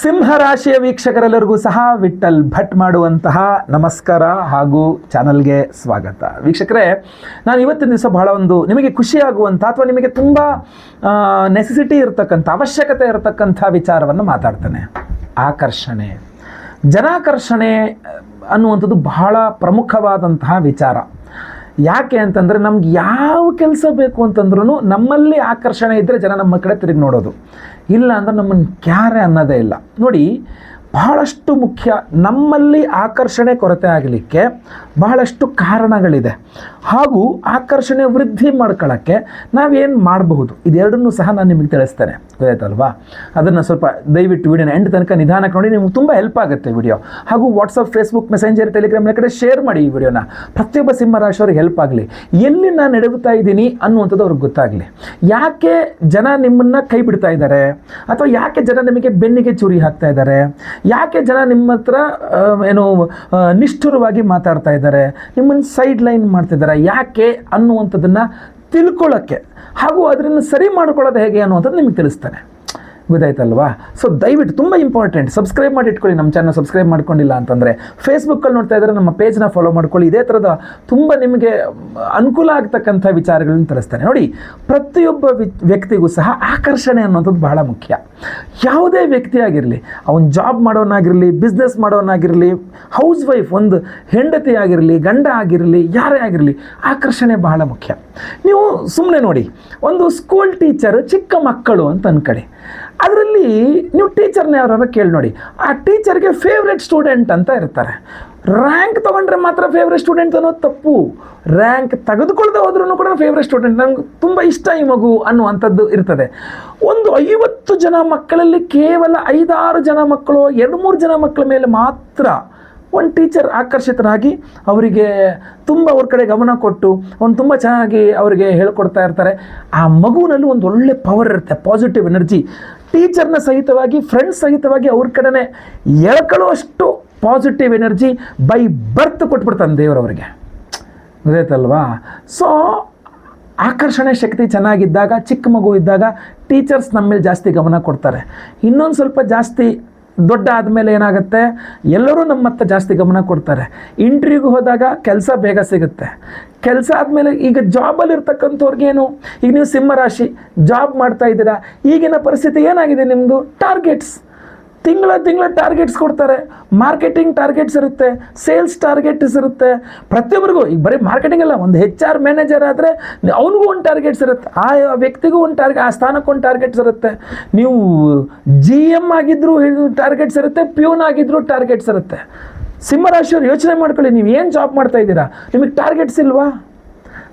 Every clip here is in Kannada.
ಸಿಂಹರಾಶಿಯ ವೀಕ್ಷಕರೆಲ್ಲರಿಗೂ ಸಹ ವಿಠಲ್ ಭಟ್ ಮಾಡುವಂತಹ ನಮಸ್ಕಾರ ಹಾಗೂ ಚಾನಲ್ಗೆ ಸ್ವಾಗತ. ವೀಕ್ಷಕರೇ, ನಾನು ಇವತ್ತಿನ ದಿವಸ ಬಹಳ ಒಂದು ನಿಮಗೆ ಖುಷಿಯಾಗುವಂಥ ಅಥವಾ ನಿಮಗೆ ತುಂಬ ನೆಸೆಸಿಟಿ ಇರತಕ್ಕಂಥ, ಅವಶ್ಯಕತೆ ಇರತಕ್ಕಂಥ ವಿಚಾರವನ್ನು ಮಾತಾಡ್ತಾನೆ. ಆಕರ್ಷಣೆ. ಜನಾಕರ್ಷಣೆ ಅನ್ನುವಂಥದ್ದು ಬಹಳ ಪ್ರಮುಖವಾದಂತಹ ವಿಚಾರ. ಯಾಕೆ ಅಂತಂದರೆ ನಮ್ಗೆ ಯಾವ ಕೆಲಸ ಬೇಕು ಅಂತಂದ್ರೂ ನಮ್ಮಲ್ಲಿ ಆಕರ್ಷಣೆ ಇದ್ದರೆ ಜನ ನಮ್ಮ ಕಡೆ ತಿರುಗಿ ನೋಡೋದು. ಇಲ್ಲ ಅಂದ್ರೆ ನಮ್ಮನ್ನು ಕ್ಯಾರೆ ಅನ್ನೋದೇ ಇಲ್ಲ ನೋಡಿ ಬಹಳಷ್ಟು ಮುಖ್ಯ ನಮ್ಮಲ್ಲಿ ಆಕರ್ಷಣೆ ಕೊರತೆ ಆಗಲಿಕ್ಕೆ ಬಹಳಷ್ಟು ಕಾರಣಗಳಿದೆ. ಹಾಗೂ ಆಕರ್ಷಣೆ ವೃದ್ಧಿ ಮಾಡ್ಕೊಳ್ಳೋಕ್ಕೆ ನಾವೇನು ಮಾಡಬಹುದು? ಇದೆರಡನ್ನೂ ಸಹ ನಾನು ನಿಮಗೆ ತಿಳಿಸ್ತೇನೆ. ಗೊತ್ತಾಯ್ತಲ್ವಾ ಅದನ್ನು ಸ್ವಲ್ಪ ದಯವಿಟ್ಟು ವಿಡಿಯೋನ ಎಂಡ್ ತನಕ ನಿಧಾನಕ್ಕೆ ನೋಡಿ ನಿಮ್ಗೆ ತುಂಬ ಹೆಲ್ಪ್ ಆಗುತ್ತೆ ವಿಡಿಯೋ. ಹಾಗೂ ವಾಟ್ಸಪ್ ಫೇಸ್ಬುಕ್ ಮೆಸೆಂಜರ್ ಟೆಲಿಗ್ರಾಮ್ ಕಡೆ ಶೇರ್ ಮಾಡಿ ಈ ವಿಡಿಯೋನ. ಪ್ರತಿಯೊಬ್ಬ ಸಿಂಹರಾಶಿಯವ್ರಿಗೆ ಹೆಲ್ಪ್ ಆಗಲಿ. ಎಲ್ಲಿ ನಾನು ನಡೆಯುತ್ತಾ ಇದ್ದೀನಿ ಅನ್ನುವಂಥದ್ದು ಅವ್ರಿಗೆ ಗೊತ್ತಾಗಲಿ. ಯಾಕೆ ಜನ ನಿಮ್ಮನ್ನು ಕೈ ಬಿಡ್ತಾ ಇದ್ದಾರೆ? ಅಥವಾ ಯಾಕೆ ಜನ ನಿಮಗೆ ಬೆನ್ನಿಗೆ ಚೂರಿ ಹಾಕ್ತಾ ಇದ್ದಾರೆ? ಯಾಕೆ ಜನ ನಿಮ್ಮ ಹತ್ರ ಏನು ನಿಷ್ಠುರವಾಗಿ ಮಾತಾಡ್ತಾ ಇದ್ದಾರೆ? ನಿಮ್ಮನ್ನು ಸೈಡ್ ಲೈನ್ ಮಾಡ್ತಿದ್ದಾರೆ. ಯಾಕೆ ಅನ್ನುವಂಥದ್ದನ್ನು ತಿಳ್ಕೊಳ್ಳೋಕ್ಕೆ ಹಾಗೂ ಅದನ್ನು ಸರಿ ಮಾಡ್ಕೊಳ್ಳೋದು ಹೇಗೆ ಅನ್ನುವಂಥದ್ದು ನಿಮಗೆ ತಿಳಿಸ್ತಾನೆ. ಗೊತ್ತಾಯ್ತಲ್ವಾ? ಸೊ ದಯವಿಟ್ಟು ತುಂಬ ಇಂಪಾರ್ಟೆಂಟ್ ಸಬ್ಸ್ಕ್ರೈಬ್ ಮಾಡಿ ಇಟ್ಕೊಳ್ಳಿ ನಮ್ಮ ಚಾನಲ್ ಸಬ್ಸ್ಕ್ರೈಬ್ ಮಾಡ್ಕೊಂಡಿಲ್ಲ ಅಂತಂದರೆ ಫೇಸ್ಬುಕ್ಕಲ್ಲಿ ನೋಡ್ತಾ ಇದ್ದರೆ ನಮ್ಮ ಪೇಜ್ನ ಫಾಲೋ ಮಾಡ್ಕೊಳ್ಳಿ. ಇದೇ ಥರದ ತುಂಬ ನಿಮಗೆ ಅನುಕೂಲ ಆಗ್ತಕ್ಕಂಥ ವಿಚಾರಗಳನ್ನ ತರಿಸ್ತಾನೆ ನೋಡಿ, ಪ್ರತಿಯೊಬ್ಬ ವ್ಯಕ್ತಿಗೂ ಸಹ ಆಕರ್ಷಣೆ ಅನ್ನೋದು ಬಹಳ ಮುಖ್ಯ. ಯಾವುದೇ ವ್ಯಕ್ತಿ ಆಗಿರಲಿ, ಅವನು ಜಾಬ್ ಮಾಡೋನಾಗಿರಲಿ ಬಿಸ್ನೆಸ್ ಮಾಡೋನಾಗಿರಲಿ ಹೌಸ್ ವೈಫ್ ಒಂದು ಹೆಂಡತಿ ಆಗಿರಲಿ, ಗಂಡ ಆಗಿರಲಿ, ಯಾರೇ ಆಗಿರಲಿ, ಆಕರ್ಷಣೆ ಬಹಳ ಮುಖ್ಯ. ನೀವು ಸುಮ್ಮನೆ ನೋಡಿ, ಒಂದು ಸ್ಕೂಲ್ ಟೀಚರ್ ಚಿಕ್ಕ ಮಕ್ಕಳು ಅಂತ ಅನ್ಕೊಳ್ಳಿ. ಅದರಲ್ಲಿ ನೀವು ಟೀಚರ್ನ ಯಾರು ಕೇಳಿ ನೋಡಿ. ಆ ಟೀಚರ್ಗೆ ಫೇವ್ರೆಟ್ ಸ್ಟೂಡೆಂಟ್ ಅಂತ ಇರ್ತಾರೆ. ರ್ಯಾಂಕ್ ತೊಗೊಂಡ್ರೆ ಮಾತ್ರ ಫೇವ್ರೆಟ್ ಸ್ಟೂಡೆಂಟ್ ಅನ್ನೋದು ತಪ್ಪು. ರ್ಯಾಂಕ್ ತೆಗೆದುಕೊಳ್ಳದೆ ಹೋದ್ರೂ ಕೂಡ ಫೇವ್ರೆಟ್ ಸ್ಟೂಡೆಂಟ್ ನಂಗೆ ತುಂಬ ಇಷ್ಟ ಈ ಮಗು ಅನ್ನುವಂಥದ್ದು ಇರ್ತದೆ. ಒಂದು ಐವತ್ತು ಜನ ಮಕ್ಕಳಲ್ಲಿ ಕೇವಲ ಐದಾರು ಜನ ಮಕ್ಕಳು, ಎರಡು ಮೂರು ಜನ ಮಕ್ಕಳ ಮೇಲೆ ಮಾತ್ರ ಒಂದು ಟೀಚರ್ ಆಕರ್ಷಿತರಾಗಿ ಅವರಿಗೆ ತುಂಬ ಅವ್ರ ಕಡೆ ಗಮನ ಕೊಟ್ಟು, ಅವ್ನು ತುಂಬ ಚೆನ್ನಾಗಿ ಅವರಿಗೆ ಹೇಳ್ಕೊಡ್ತಾ ಇರ್ತಾರೆ. ಆ ಮಗುವಿನಲ್ಲೂ ಒಂದು ಒಳ್ಳೆ ಪವರ್ ಇರುತ್ತೆ ಪಾಸಿಟಿವ್ ಎನರ್ಜಿ ಟೀಚರ್ನ ಸಹಿತವಾಗಿ ಫ್ರೆಂಡ್ಸ್ ಸಹಿತವಾಗಿ ಅವ್ರ ಕಡೆನೆ ಎಳ್ಕೊಳ್ಳುವಷ್ಟು ಪಾಸಿಟಿವ್ ಎನರ್ಜಿ ಬೈ ಬರ್ತ್ ಕೊಟ್ಬಿಡ್ತಾನೆ ದೇವರವರಿಗೆ ಗೊತ್ತಾಯ್ತಲ್ವಾ? ಸೊ ಆಕರ್ಷಣೆ ಶಕ್ತಿ ಚೆನ್ನಾಗಿದ್ದಾಗ, ಚಿಕ್ಕ ಮಗು ಇದ್ದಾಗ ಟೀಚರ್ಸ್ ನಮ್ಮ ಮೇಲೆ ಜಾಸ್ತಿ ಗಮನ ಕೊಡ್ತಾರೆ. ಇನ್ನೊಂದು ಸ್ವಲ್ಪ ಜಾಸ್ತಿ ದೊಡ್ಡ ಆದಮೇಲೆ ಏನಾಗುತ್ತೆ? ಎಲ್ಲರೂ ನಮ್ಮ ಹತ್ರ ಜಾಸ್ತಿ ಗಮನ ಕೊಡ್ತಾರೆ. ಇಂಟ್ರ್ವ್ಯೂಗೆ ಹೋದಾಗ ಕೆಲಸ ಬೇಗ ಸಿಗುತ್ತೆ. ಕೆಲಸ ಆದಮೇಲೆ ಈಗ ಜಾಬಲ್ಲಿ ಇರ್ತಕ್ಕಂಥವ್ರಿಗೇನು ಈಗ ನೀವು ಸಿಂಹರಾಶಿ, ಜಾಬ್ ಮಾಡ್ತಾ ಇದ್ದೀರಾ, ಈಗಿನ ಪರಿಸ್ಥಿತಿ ಏನಾಗಿದೆ ನಿಮ್ಮದು ಟಾರ್ಗೆಟ್ಸ್ ತಿಂಗಳ ತಿಂಗಳ ಟಾರ್ಗೆಟ್ಸ್ ಕೊಡ್ತಾರೆ. ಮಾರ್ಕೆಟಿಂಗ್ ಟಾರ್ಗೆಟ್ಸ್ ಇರುತ್ತೆ. ಸೇಲ್ಸ್ ಟಾರ್ಗೆಟ್ಸ್ ಇರುತ್ತೆ. ಪ್ರತಿಯೊಬ್ಬರಿಗೂ, ಈಗ ಬರೀ ಮಾರ್ಕೆಟಿಂಗ್ ಅಲ್ಲ, ಒಂದು ಹೆಚ್ ಆರ್ ಮ್ಯಾನೇಜರ್ ಆದರೆ ಅವನಿಗೂ ಒಂದು ಟಾರ್ಗೆಟ್ಸ್ ಇರುತ್ತೆ. ಆ ವ್ಯಕ್ತಿಗೂ ಒಂದು ಟಾರ್ಗೆ ಆ ಸ್ಥಾನಕ್ಕೆ ಒಂದು ಟಾರ್ಗೆಟ್ಸ್ ಇರುತ್ತೆ. ನೀವು ಜಿ ಎಂ ಆಗಿದ್ದರೂ ಟಾರ್ಗೆಟ್ಸ್ ಇರುತ್ತೆ ಪ್ಯೂನ್ ಆಗಿದ್ದರೂ ಟಾರ್ಗೆಟ್ಸ್ ಇರುತ್ತೆ. ಸಿಂಹರಾಶಿಯವರು ಯೋಚನೆ ಮಾಡ್ಕೊಳ್ಳಿ, ನೀವು ಏನು ಜಾಬ್ ಮಾಡ್ತಾ ಇದ್ದೀರಾ? ನಿಮಗೆ ಟಾರ್ಗೆಟ್ಸ್ ಇಲ್ವಾ?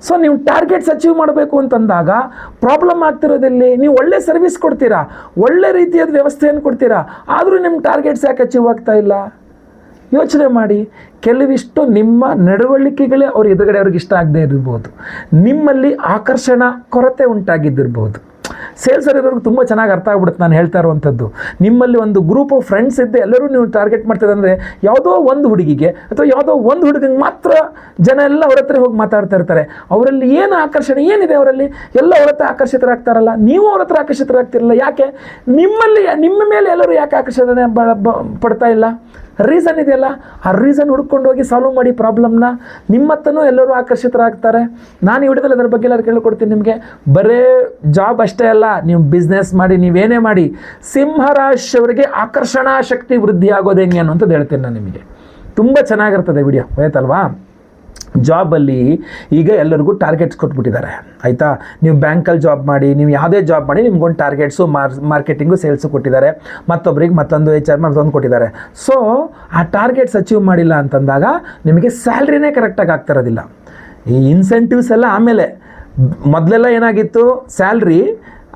ಸೊ ನೀವು ಟಾರ್ಗೆಟ್ಸ್ ಅಚೀವ್ ಮಾಡಬೇಕು ಅಂತಂದಾಗ ಪ್ರಾಬ್ಲಮ್ ಆಗ್ತಿರೋದಲ್ಲಿ ನೀವು ಒಳ್ಳೆ ಸರ್ವಿಸ್ ಕೊಡ್ತೀರಾ? ಒಳ್ಳೆ ರೀತಿಯಾದ ವ್ಯವಸ್ಥೆಯನ್ನು ಕೊಡ್ತೀರಾ? ಆದರೂ ನಿಮ್ಮ ಟಾರ್ಗೆಟ್ಸ್ ಯಾಕೆ ಅಚೀವ್ ಆಗ್ತಾ ಇಲ್ಲ? ಯೋಚನೆ ಮಾಡಿ. ಕೆಲವಿಷ್ಟು ನಿಮ್ಮ ನಡವಳಿಕೆಗಳೇ ಅವ್ರ ಎದುರುಗಡೆ ಅವ್ರಿಗೆ ಇಷ್ಟ ಆಗದೆ ಇರ್ಬೋದು. ನಿಮ್ಮಲ್ಲಿ ಆಕರ್ಷಣ ಕೊರತೆ ಉಂಟಾಗಿದ್ದಿರ್ಬೋದು. ಸೇಲ್ಸ್ ಇರೋರಿಗೆ ತುಂಬ ಚೆನ್ನಾಗಿ ಅರ್ಥ ಆಗ್ಬಿಡುತ್ತೆ ನಾನು ಹೇಳ್ತಾ ಇರುವಂಥದ್ದು. ನಿಮ್ಮಲ್ಲಿ ಒಂದು ಗ್ರೂಪ್ ಆಫ್ ಫ್ರೆಂಡ್ಸ್ ಇದ್ದೆ ಎಲ್ಲರೂ ನೀವು ಟಾರ್ಗೆಟ್ ಮಾಡ್ತಿದ್ರೆ ಯಾವುದೋ ಒಂದು ಹುಡುಗಿಗೆ ಅಥವಾ ಯಾವುದೋ ಒಂದು ಹುಡುಗಿಗೆ ಮಾತ್ರ ಜನ ಎಲ್ಲ ಅವ್ರ ಹತ್ರ ಹೋಗಿ ಮಾತಾಡ್ತಾ ಇರ್ತಾರೆ. ಅವರಲ್ಲಿ ಏನು ಆಕರ್ಷಣೆ, ಏನಿದೆ ಅವರಲ್ಲಿ? ಎಲ್ಲ ಅವ್ರ ಹತ್ರ ಆಕರ್ಷಿತರಾಗ್ತಾರಲ್ಲ? ನೀವು ಅವ್ರ ಹತ್ರ ಆಕರ್ಷಿತರಾಗ್ತಿರಲ್ಲ, ಯಾಕೆ? ನಿಮ್ಮಲ್ಲಿ, ನಿಮ್ಮ ಮೇಲೆ ಎಲ್ಲರೂ ಯಾಕೆ ಆಕರ್ಷಣೆ ಪಡ್ತಾ ಇಲ್ಲ? ರೀಸನ್ ಇದೆಯಲ್ಲ? ಆ ರೀಸನ್ ಹುಡ್ಕೊಂಡು ಹೋಗಿ ಸಾಲ್ವ್ ಮಾಡಿ ಪ್ರಾಬ್ಲಮ್ನ ನಿಮ್ಮತ್ತನೂ ಎಲ್ಲರೂ ಆಕರ್ಷಿತರಾಗ್ತಾರೆ. ನಾನು ಈ ವಿಡಿಯೋದಲ್ಲಿ ಅದರ ಬಗ್ಗೆ ಎಲ್ಲ ಕೇಳ್ಕೊಡ್ತೀನಿ ನಿಮಗೆ. ಬರೇ ಜಾಬ್ ಅಷ್ಟೇ ಅಲ್ಲ, ನೀವು ಬಿಸ್ನೆಸ್ ಮಾಡಿ, ನೀವೇನೇ ಮಾಡಿ, ಸಿಂಹರಾಶಿಯವರಿಗೆ ಆಕರ್ಷಣಾ ಶಕ್ತಿ ವೃದ್ಧಿ ಆಗೋದು ಹೆಂಗೆ ಅನ್ನೋಂಥದ್ದು ಹೇಳ್ತೀನಿ ನಾನು ನಿಮಗೆ. ತುಂಬ ಚೆನ್ನಾಗಿರ್ತದೆ ವಿಡಿಯೋ, ಆಯ್ತಲ್ವಾ? ಜಾಬಲ್ಲಿ ಈಗ ಎಲ್ಲರಿಗೂ ಟಾರ್ಗೆಟ್ಸ್ ಕೊಟ್ಬಿಟ್ಟಿದ್ದಾರೆ. ಆಯಿತಾ? ನೀವು ಬ್ಯಾಂಕಲ್ಲಿ ಜಾಬ್ ಮಾಡಿ, ನೀವು ಯಾವುದೇ ಜಾಬ್ ಮಾಡಿ ನಿಮ್ಗೊಂದು ಟಾರ್ಗೆಟ್ಸು ಮಾರ್ ಮಾರ್ಕೆಟಿಂಗು ಸೇಲ್ಸು ಕೊಟ್ಟಿದ್ದಾರೆ. ಮತ್ತೊಬ್ಬರಿಗೆ ಮತ್ತೊಂದು ಎಚ್ ಆರ್ ಮತ್ತೊಂದು ಕೊಟ್ಟಿದ್ದಾರೆ. ಸೊ ಆ ಟಾರ್ಗೆಟ್ಸ್ ಅಚೀವ್ ಮಾಡಿಲ್ಲ ಅಂತಂದಾಗ ನಿಮಗೆ ಸ್ಯಾಲ್ರಿನೇ ಕರೆಕ್ಟಾಗಿ ಆಗ್ತಿರೋದಿಲ್ಲ ಈ ಇನ್ಸೆಂಟಿವ್ಸ್ ಎಲ್ಲ ಆಮೇಲೆ ಮೊದಲೆಲ್ಲ ಏನಾಗಿತ್ತು? ಸ್ಯಾಲ್ರಿ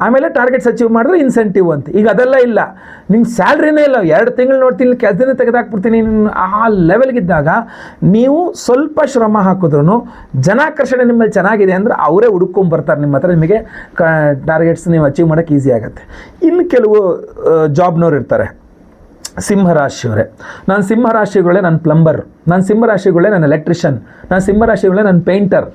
ಆಮೇಲೆ ಟಾರ್ಗೆಟ್ಸ್ ಅಚೀವ್ ಮಾಡಿದ್ರೆ ಇನ್ಸೆಂಟಿವ್ ಅಂತ. ಈಗ ಅದೆಲ್ಲ ಇಲ್ಲ. ನಿಮ್ಮ ಸ್ಯಾಲ್ರಿನೇ ಇಲ್ಲ. ಎರಡು ತಿಂಗಳು ನೋಡ್ತೀನಿ ಕೆಲಸನೇ ತೆಗೆದಾಕ್ಬಿಡ್ತೀನಿ ಆ ಲೆವೆಲ್ಗಿದ್ದಾಗ ನೀವು ಸ್ವಲ್ಪ ಶ್ರಮ ಹಾಕಿದ್ರು ಜನಾಕರ್ಷಣೆ ನಿಮ್ಮಲ್ಲಿ ಚೆನ್ನಾಗಿದೆ ಅಂದರೆ ಅವರೇ ಹುಡ್ಕೊಂಬರ್ತಾರೆ ನಿಮ್ಮ ಹತ್ರ. ನಿಮಗೆ ಕ ಟಾರ್ಗೆಟ್ಸ್ ನೀವು ಅಚೀವ್ ಮಾಡೋಕ್ಕೆ ಈಸಿ ಆಗುತ್ತೆ. ಇನ್ನು ಕೆಲವು ಜಾಬ್ನವ್ರು ಇರ್ತಾರೆ. ಸಿಂಹರಾಶಿಯವರೇ. ನಾನು ಸಿಂಹರಾಶಿಗಳೇ ನನ್ನ ಪ್ಲಂಬರ್ ನಾನು ಸಿಂಹರಾಶಿಗಳೇ ನನ್ನ ಎಲೆಕ್ಟ್ರಿಷಿಯನ್ ನಾನು ಸಿಂಹರಾಶಿಗಳೇ ನನ್ನ ಪೇಂಟರ್